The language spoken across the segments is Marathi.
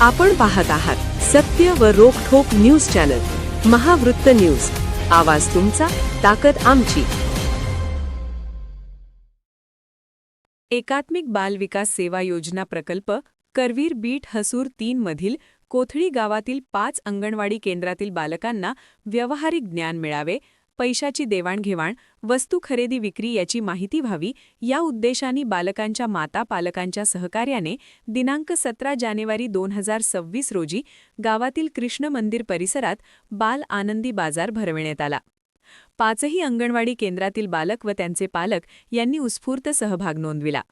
आपण पाहत आहात सत्य व रोखोक न्यूज चॅनल महावृत्त न्यूज. आवाज तुमचा ताकद आमची. एकात्मिक बाल विकास सेवा योजना प्रकल्प करवीर बीट हसूर तीन मधील कोथळी गावातील पाच अंगणवाडी केंद्रातील बालकांना व्यावहारिक ज्ञान मिळावे पैशाची देवाणघेवाण वस्तू खरेदी विक्री याची माहिती व्हावी या उद्देशाने बालकांच्या माता पालकांच्या सहकार्याने दिनांक सतरा जानेवारी दोन हजार सव्वीस रोजी गावातील कृष्ण मंदिर परिसरात बाल आनंदी बाजार भरविण्यात आला. पाचही अंगणवाडी केंद्रातील बालक व त्यांचे पालक यांनी उत्स्फूर्त सहभाग नोंदविला.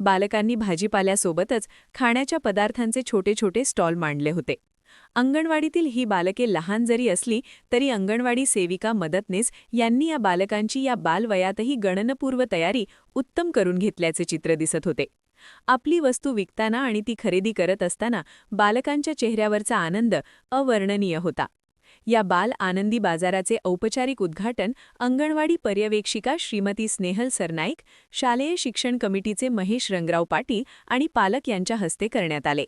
बालकांनी भाजीपाल्यासोबतच खाण्याच्या पदार्थांचे छोटे छोटे स्टॉल मांडले होते. अंगणवाडीतील ही बालके लहान जरी असली तरी अंगणवाडी सेविका मदतनीस यांनी या बालकांची या बालवयातही गणनपूर्व तयारी उत्तम करून घेतल्याचे चित्र दिसत होते. आपली वस्तू विकताना आणि ती खरेदी करत असताना बालकांच्या चेहऱ्यावरचा आनंद अवर्णनीय होता. या बाल आनंदी बाजाराचे औपचारिक उद्घाटन अंगणवाडी पर्यवेक्षिका श्रीमती स्नेहल सरनाईक शालेय शिक्षण कमिटीचे महेश रंगराव पाटील आणि पालक यांच्या हस्ते करण्यात आले.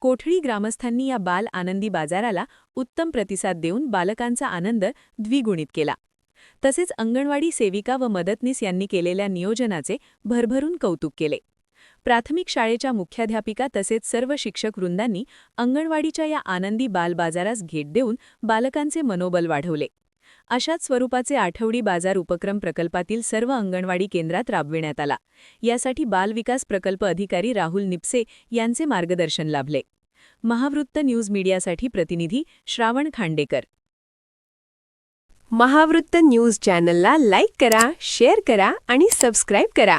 कोठळी ग्रामस्थांनी या बाल आनंदी बाजाराला उत्तम प्रतिसाद देऊन बालकांचा आनंद द्विगुणित केला. तसेच अंगणवाडी सेविका व मदतनीस यांनी केलेल्या नियोजनाचे भरभरून कौतुक केले. प्राथमिक शाळेच्या मुख्याध्यापिका तसेच सर्व शिक्षक वृंदांनी अंगणवाडीच्या या आनंदी बाल बाजारास भेट देऊन बालकांचे मनोबल वाढवले. अशाच स्वरूपाचे आठवडी बाजार उपक्रम प्रकल्पातील सर्व अंगणवाडी केंद्रात राबविण्यात आला. यासाठी बाल विकास प्रकल्प अधिकारी राहुल निपसे यांचे मार्गदर्शन लाभले. महावृत्त न्यूज मीडियासाठी प्रतिनिधी श्रावण खांडेकर. महावृत्त न्यूज चॅनलला लाईक करा शेअर करा आणि सबस्क्राईब करा.